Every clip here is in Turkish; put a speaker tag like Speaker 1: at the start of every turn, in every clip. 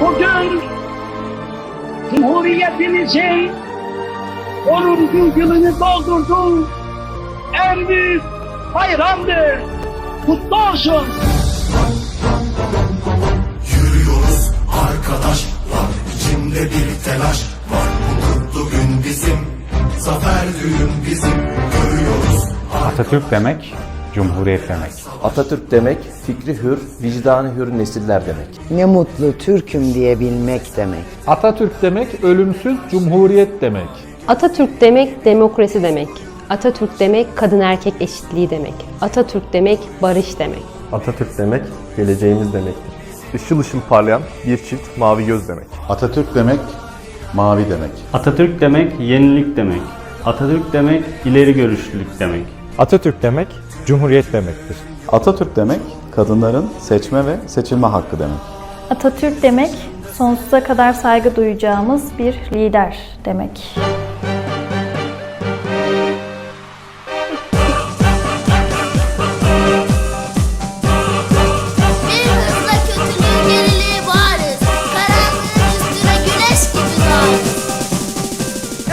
Speaker 1: Bugün Cumhuriyetimizin 10. yılını doldurdu. En büyük bayramdır. Kutlu olsun.
Speaker 2: Yürüyoruz arkadaşlar içimde bir telaş var Bu mutlu gün bizim Zafer düğün bizim Görüyoruz
Speaker 3: Atatürk demek, Cumhuriyet demek.
Speaker 4: Atatürk demek fikri hür, vicdanı hür nesiller demek.
Speaker 5: Ne mutlu Türk'üm diyebilmek demek.
Speaker 6: Atatürk demek ölümsüz cumhuriyet demek.
Speaker 7: Atatürk demek demokrasi demek. Atatürk demek kadın erkek eşitliği demek. Atatürk demek barış demek.
Speaker 8: Atatürk demek geleceğimiz demektir. Işıl ışıl parlayan bir çift mavi göz demek.
Speaker 9: Atatürk demek mavi demek.
Speaker 10: Atatürk demek yenilik demek. Atatürk demek ileri görüşlülük demek.
Speaker 6: Atatürk demek cumhuriyet demektir.
Speaker 9: Atatürk demek kadınların seçme ve seçilme hakkı demek.
Speaker 11: Atatürk demek sonsuza kadar saygı duyacağımız bir lider demek.
Speaker 12: Doğar.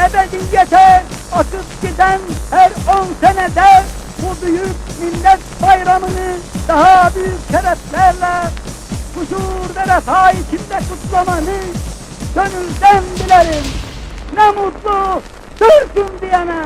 Speaker 1: Ebediyete akıp giden her 10 senede bayramını daha büyük şereflerle huzur ve refah içinde kutlamanı gönülden dilerim. Ne mutlu Türk'üm diyene.